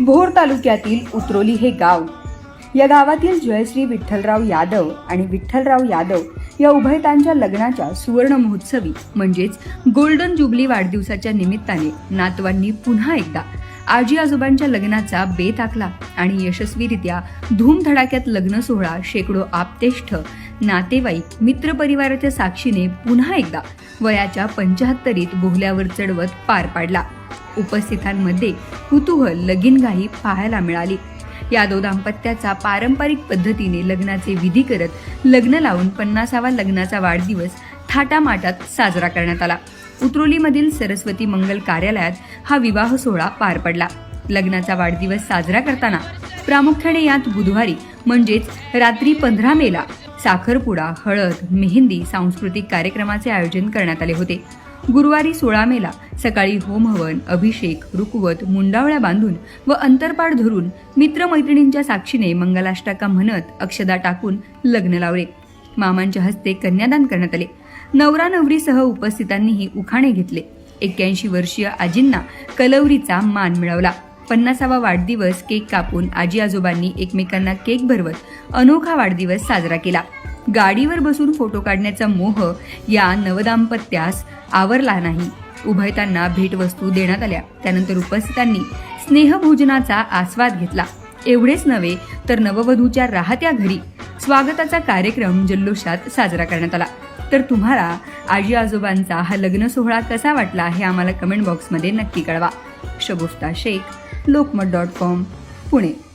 भोर तालुक्यातील उतरोली हे गाव. या गावातील जयश्री विठ्ठलराव यादव आणि विठ्ठलराव यादव या उभयतांच्या लग्नाच्या सुवर्ण महोत्सवी म्हणजेच गोल्डन जुबली वाढदिवसाच्या निमित्ताने नातवांनी पुन्हा एकदा आजी आजोबांच्या लग्नाचा बेत आखला आणि यशस्वीरित्या धूमधडाक्यात लग्न सोहळा शेकडो आप्तेष्ठ नातेवाईक मित्रपरिवाराच्या साक्षीने पुन्हा एकदा वयाच्या पंचाहत्तरीत बोहल्यावर चढवत पार पाडला. उपस्थितांमध्ये कुतूहल लगीनगाही पाहायला मिळाली. यादव दाम्पत्याचा पारंपरिक पद्धतीने लग्नाचे विधी करत लग्न लावून पन्नासावा लग्नाचा वाढदिवस थाटामाटात साजरा करण्यात आला. उतरोलीमधील सरस्वती मंगल कार्यालयात हा विवाह सोहळा पार पडला. लग्नाचा वाढदिवस साजरा करताना प्रामुख्याने यात बुधवारी म्हणजेच रात्री पंधरा मेला साखरपुडा हळद मेहंदी सांस्कृतिक कार्यक्रमाचे आयोजन करण्यात आले होते. गुरुवारी सोळा मेला सकाळी होमहवन अभिषेक रुकवत मुंडावळ्या बांधून व अंतरपाड धरून मित्रमैत्रिणींच्या साक्षीने मंगलाष्टका म्हणत अक्षदा टाकून लग्न लावले. मामांच्या हस्ते कन्यादान करण्यात आले. नवरा नवरीसह उपस्थितांनीही उखाणे घेतले. एक्क्याऐंशी वर्षीय आजींना कलवरीचा मान मिळवला. पन्नासावा वाढदिवस केक कापून आजी आजोबांनी एकमेकांना केक भरवत अनोखा वाढदिवस साजरा केला. गाडीवर बसून फोटो काढण्याचा मोह या नवदाम्पत्यास आवरला नाही. उभयतांना भेटवस्तू देण्यात आल्या. त्यानंतर उपस्थितांनी स्नेहभोजनाचा आस्वाद घेतला. एवढेच नव्हे तर नववधूच्या राहत्या घरी स्वागताचा कार्यक्रम जल्लोषात साजरा करण्यात आला. तर तुम्हाला आजी आजोबांचा हा लग्न सोहळा कसा वाटला हे आम्हाला कमेंट बॉक्समध्ये नक्की कळवा. Shagufta Shaikh Lokmat dot com Pune.